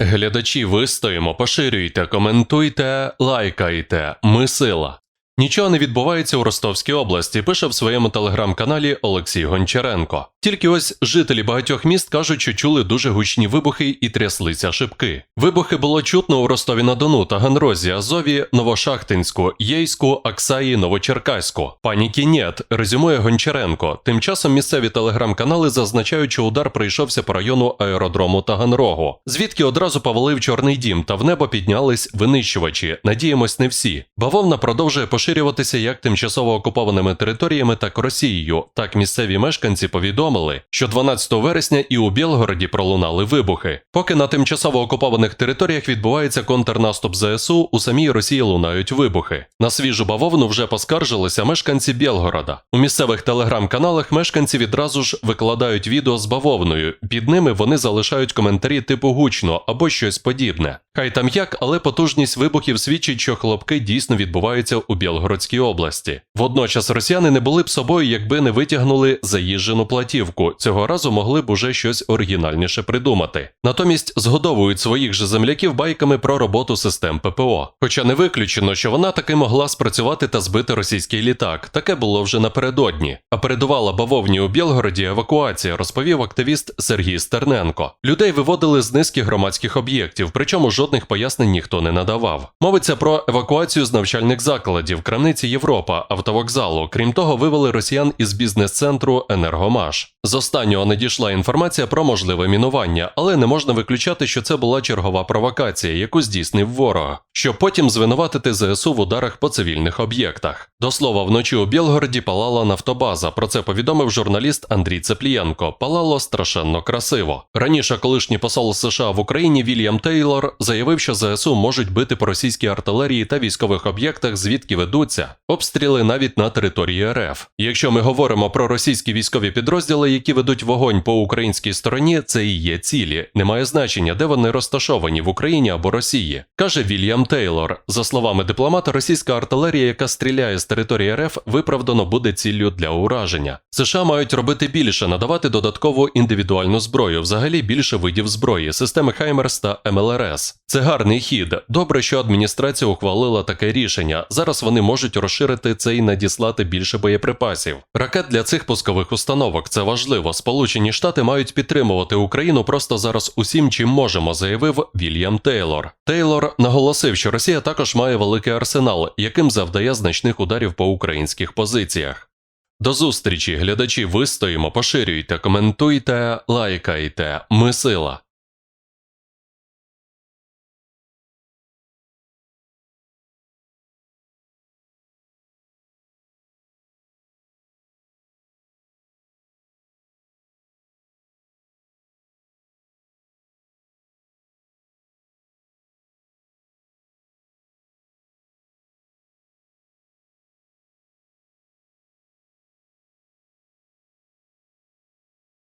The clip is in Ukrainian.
Глядачі, вистоїмо, поширюйте, коментуйте, лайкайте. Ми сила. Нічого не відбувається у Ростовській області, пише в своєму телеграм-каналі Олексій Гончаренко. Тільки ось жителі багатьох міст кажуть, що чули дуже гучні вибухи і тряслися шибки. Вибухи було чутно у Ростові на Дону, Таганрозі, Азові, Новошахтинську, Єйську, Аксаї, Новочеркаську. Паніки нет, резюмує Гончаренко. Тим часом місцеві телеграм-канали зазначають, що удар прийшовся по району аеродрому Таганрогу, звідки одразу повалив Чорний дім, та в небо піднялись винищувачі. Надіємось, не всі. Бавовна продовжує поширюватися як тимчасово окупованими територіями, так Росією. Так місцеві мешканці повідомили, що 12 вересня і у Білгороді пролунали вибухи. Поки на тимчасово окупованих територіях відбувається контрнаступ ЗСУ, у самій Росії лунають вибухи. На свіжу бавовну вже поскаржилися мешканці Білгорода. У місцевих телеграм-каналах мешканці відразу ж викладають відео з бавовною. Під ними вони залишають коментарі типу гучно або щось подібне. Хай там як, але потужність вибухів свідчить, що хлопки дійсно відбуваються у Білгородській області. Водночас росіяни не були б собою, якби не витягнули заїжджену платівку. Цього разу могли б уже щось оригінальніше придумати. Натомість згодовують своїх же земляків байками про роботу систем ППО. Хоча не виключено, що вона таки могла спрацювати та збити російський літак. Таке було вже напередодні. А передувала бавовні у Білгороді евакуація, розповів активіст Сергій Стерненко. Людей виводили з низки громадських об'єктів, причому жодних пояснень ніхто не надавав. Мовиться про евакуацію з навчальних закладів, крамниці Європа, автовокзалу. Крім того, вивели росіян із бізнес-центру Енергомаш. З останнього надійшла інформація про можливе мінування, але не можна виключати, що це була чергова провокація, яку здійснив ворог, щоб потім звинуватити ЗСУ в ударах по цивільних об'єктах. До слова, вночі у Білгороді палала нафтобаза. Про це повідомив журналіст Андрій Цеплієнко. Палало страшенно красиво. Раніше колишній посол США в Україні Вільям Тейлор заявив, що ЗСУ можуть бити по російській артилерії та військових об'єктах, звідки ведуться обстріли навіть на території РФ. Якщо ми говоримо про російські військові підрозділи, які ведуть вогонь по українській стороні, це і є цілі. Немає значення, де вони розташовані в Україні або Росії, каже Вільям Тейлор. За словами дипломата, російська артилерія, яка стріляє з території РФ, виправдано буде ціллю для ураження. США мають робити більше, надавати додаткову індивідуальну зброю, взагалі більше видів зброї, системи Хаймерс та МЛРС. Це гарний хід. Добре, що адміністрація ухвалила таке рішення. Зараз вони можуть розширити це і надіслати більше боєприпасів. Ракет для цих пускових установок це важливо. Сполучені Штати мають підтримувати Україну просто зараз усім, чим можемо, заявив Вільям Тейлор. Тейлор наголосив, що Росія також має великий арсенал, яким завдає значних ударів по українських позиціях. До зустрічі, глядачі, вистоїмо, поширюйте, коментуйте, лайкайте. Ми сила.